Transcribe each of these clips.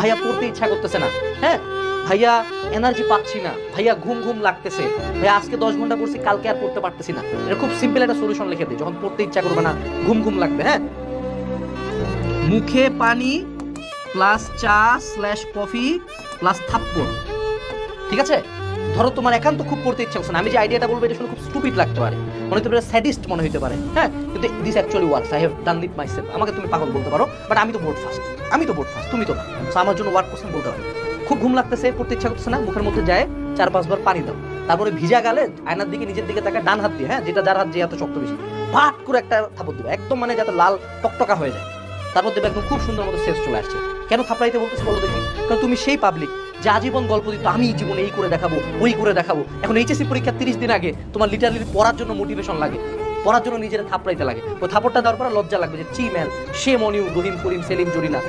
ভাইয়া পড়তে ইচ্ছা করতেছে না। হ্যাঁ ভাইয়া এনার্জি পাচ্ছি না। ভাইয়া ঘুম ঘুম লাগতেছে। ভাইয়া আজকে দশ ঘণ্টা পড়ছি, কালকে আর পড়তে পারতেছি না। এটা খুব সিম্পল একটা সলিউশন লিখে দিই। যখন পড়তে ইচ্ছা করবে না, ঘুম ঘুম লাগবে হ্যাঁ? মুখে পানি প্লাস চা স্ল্যাশ কফি প্লাস থাপ্পড়। ঠিক আছে? ধরো তোমার একান্ত খুব পড়তে ইচ্ছা করছে আমি যে আইডিয়াটা বলব, এটা শুনে খুব স্টুপিড লাগতে পারে। মনে হতে পারে স্যাডিস্ট মনে হতে পারে। হ্যাঁ? কিন্তু this actually works I have done it myself আমাকে তুমি পাগল বলতে পারো বাট আমি তো বোর্ড ফার্স্ট আমি তো বোর্ড ফার্স্ট তুমি তো না। So আমার জন্য ওয়ার্ক করছেন বলতে পারো খুব ঘুম লাগতেছে, পড়তে ইচ্ছা করছে না, মুখের মধ্যে যায় চার পাঁচবার পানি দাও। তারপরে ভিজা গালে আয়নার দিকে, নিজের দিকে তাকে ডান হাত দিয়ে হ্যাঁ? যেটা যার হাত যে এত শক্ত বেশি। পাট করে একটা থাপড় দিবে। একদম মানে যাতে লাল টকটকা হয়ে যায়। তারপর দেখবে একদম খুব সুন্দর মতো শেষ চলে আসছে। কেন থাপড়াইতে বলতেছি বলো দেখি? কারণ তুমি সেই পাবলিক যে আজীবন গল্প দিত, আমি জীবনে এই করে দেখাবো, ওই করে দেখাবো। এখন এইচএসসি পরীক্ষা তিরিশ দিন আগে তোমার লিটারালি পড়ার জন্য মোটিভেশন লাগে। পড়ার জন্য নিজের থাপড়াইতে লাগে। ওই থাপড়টা দেওয়ার পর লজ্জা লাগবে যে চি ম্যান সে মনিউ, রহিম, করিম, সেলিম, জরিনা,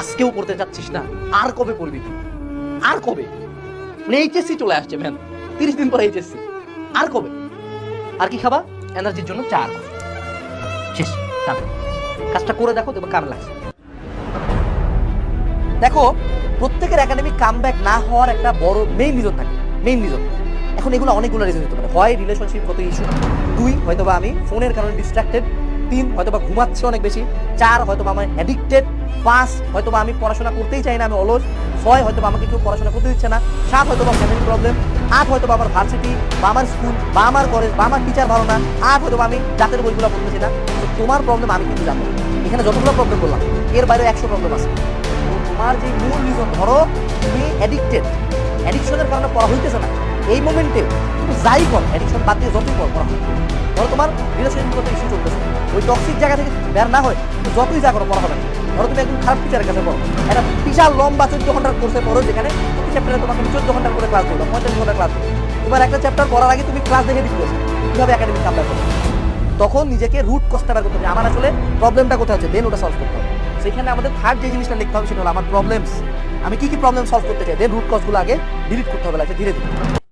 আজকেও পড়তে চাচ্ছিস না। আর কবে পড়বি তুই? আর কবে? মানে এইচএসসি চলে আসছে ম্যান তিরিশ দিন পর এইচএসসি আর কবে? আর কি খাবা? এনার্জির জন্য চা। শেষ কাজটা করে দেখো, দেখবে কামে লাগছে। দেখো, প্রত্যেকের একাডেমিক কামব্যাক না হওয়ার একটা বড় মেইন রিজন থাকে মেইন রিজন এখন এগুলো অনেকগুলো রিজন হতে পারে। হয় রিলেশনশিপ কত ইস্যু দুই হয়তোবা আমি ফোনের কারণে ডিস্ট্রাক্টেড তিন হয়তোবা ঘুমাচ্ছি অনেক বেশি, চার হয়তোবা আমার অ্যাডিক্টেড পাঁচ হয়তোবা আমি পড়াশোনা করতেই চাই না, আমি অলস, ছয় হয়তোবা আমাকে কেউ পড়াশোনা করতে দিচ্ছে না, সাত হয়তোবা ফ্যামিলি প্রবলেম আট হয়তোবা আমার ভার্সিটি বা আমার স্কুল বা আমার কলেজ বা আমার টিচার ভালো না, আট হয়তোবা আমি জাতের বইগুলো পড়তেছি না। তোমার প্রবলেম আমি কিন্তু জানো এখানে যতগুলো প্রবলেম বললাম, এর বাইরে একশো প্রবলেম আছে। তো তোমার যে মূল রিজন ধরো তুমি অ্যাডিক্টেড অ্যাডিকশনের কারণে পড়া হইতেছে না। এই মোমেন্টে তুমি যাই কর অ্যাডিকশন বাদ দিয়ে যতই পড় হয়। ধরো তোমার রিলেশনশিপ কত ইস্যু চলতেছে। ওই টক্সিক জায়গা থেকে বের না হয়, তুমি যতই যা করো, পড়া হবে না। ধরো তুমি একদম খারাপ টিচারের কাছে পড়ো। একটা বিশাল লম্বা চোদ্দ ঘণ্টার কোর্সে পড়ো, যেখানে প্রতি চ্যাপ্টারে তোমাকে চোদ্দ ঘণ্টা করে ক্লাস করবে পঁয়তাল্লিশ ঘণ্টা ক্লাস করবে তোমার একটা চ্যাপ্টার পড়ার আগে তুমি ক্লাস দেখে দিতে কীভাবে একাডেমিক কামব্যাক করবে। তখন নিজেকে রুট কষ্টটা করতে হবে। আমার আসলে প্রবলেমটা কোথায় হচ্ছে? দেন ওটা সলভ করতে হবে। সেখানে আমাদের থার্ড যে জিনিসটা লিখতে হবে সেটা হলো আমার প্রবলেমস আমি কি কি প্রবলেম সলভ করতে চাই? দেন রুট কজগুলো আগে ডিলিট করতে হবে লাগে ধীরে ধীরে।